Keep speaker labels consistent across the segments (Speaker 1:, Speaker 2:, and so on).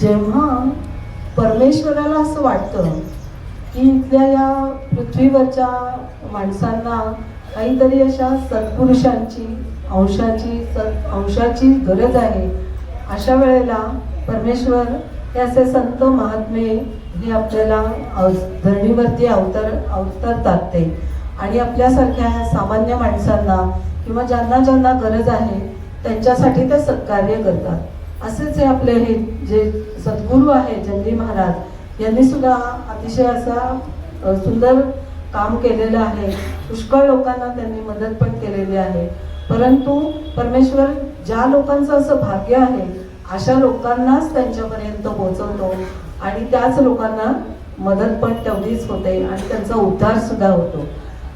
Speaker 1: जेव्हा परमेश्वराला असं वाटतं की इथल्या या पृथ्वीवरच्या माणसांना काहीतरी अशा सत्पुरुषांची अंशाची सत् अंशाची गरज आहे अशा वेळेला परमेश्वर हे असे संत महात्मे हे आपल्याला धरणीवरती अवतर अवतरतात ते आणि आपल्यासारख्या सामान्य माणसांना किंवा ज्यांना ज्यांना गरज आहे त्यांच्यासाठी ते सत्कार्य करतात. असेच हे आपले हे जे सद्गुरू आहे जंगली महाराज यांनी सुद्धा अतिशय असा सुंदर काम केलेलं आहे. पुष्कळ लोकांना त्यांनी मदत पण केलेली आहे. परंतु परमेश्वर ज्या लोकांचं असं भाग्य आहे अशा लोकांनाच त्यांच्यापर्यंत पोहोचवतो आणि त्याच लोकांना मदत पण तेवढीच होते आणि त्यांचा उद्धार सुद्धा होतो.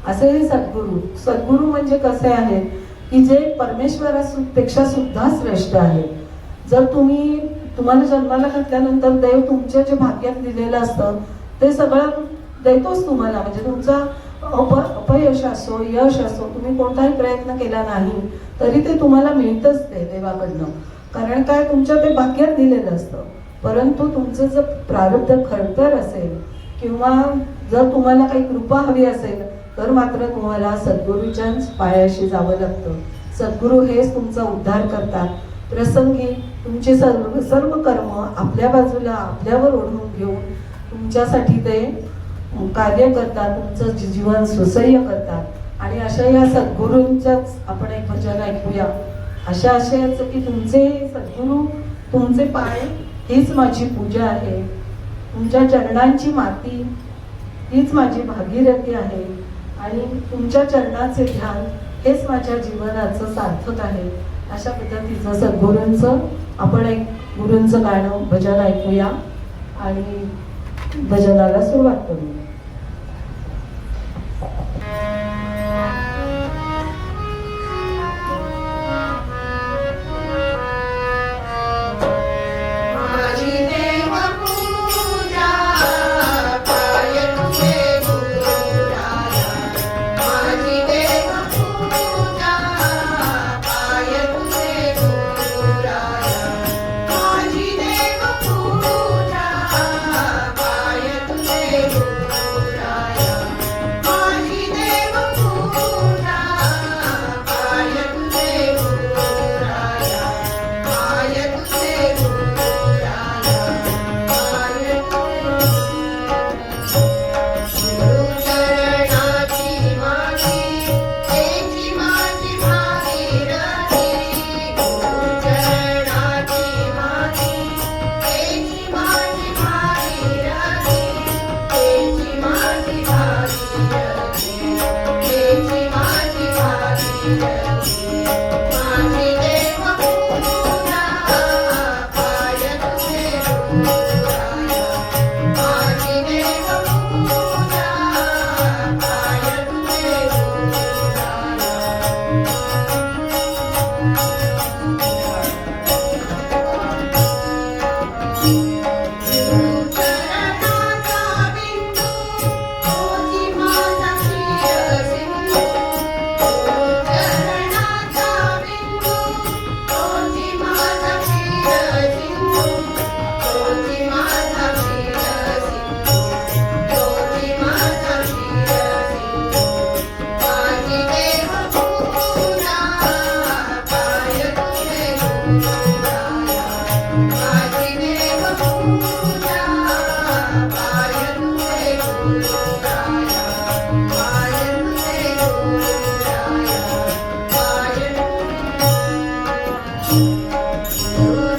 Speaker 1: असे हे सद्गुरू. सद्गुरू म्हणजे कसे आहेत? की जे परमेश्वरापेक्षा सुद्धा श्रेष्ठ आहेत. जर तुम्ही तुम्हाला जन्माला घातल्यानंतर देव तुमच्या जे भाग्यात दिलेलं असतं ते सगळं देतोच तुम्हाला. म्हणजे तुमचा अप अपयश असो यश असो तुम्ही कोणताही प्रयत्न केला नाही तरी ते तुम्हाला मिळतच ते देवाकडनं. कारण काय? तुमच्या ते भाग्यात दिलेलं असतं. परंतु तुमचं जर प्रारब्ध खडतर असेल किंवा जर तुम्हाला काही कृपा हवी असेल तर मात्र तुम्हाला सद्गुरूच्याच पायाशी जावं लागतं. सद्गुरू हेच तुमचा उद्धार करतात प्रसंगी तुमचे सर्व सर्व कर्म आपल्या बाजूला आपल्यावर ओढून घेऊन तुमच्यासाठी ते कार्य करतात तुमचं जीवन सुसह्य करतात. आणि अशा या सद्गुरूंच्याच आपण एक भजन ऐकूया. अशा आशयाचं की तुमचे सद्गुरू तुमचे पाय हीच माझी पूजा आहे. तुमच्या चरणांची माती हीच माझी भागीरथी आहे. आणि तुमच्या चरणाचे ध्यान हेच माझ्या जीवनाचं सार्थक आहे. अशा पद्धतीचं सद्गुरूंचं आपण एक गुरूंचं गाणं भजन ऐकूया आणि भजनाला सुरुवात करूया. Thank.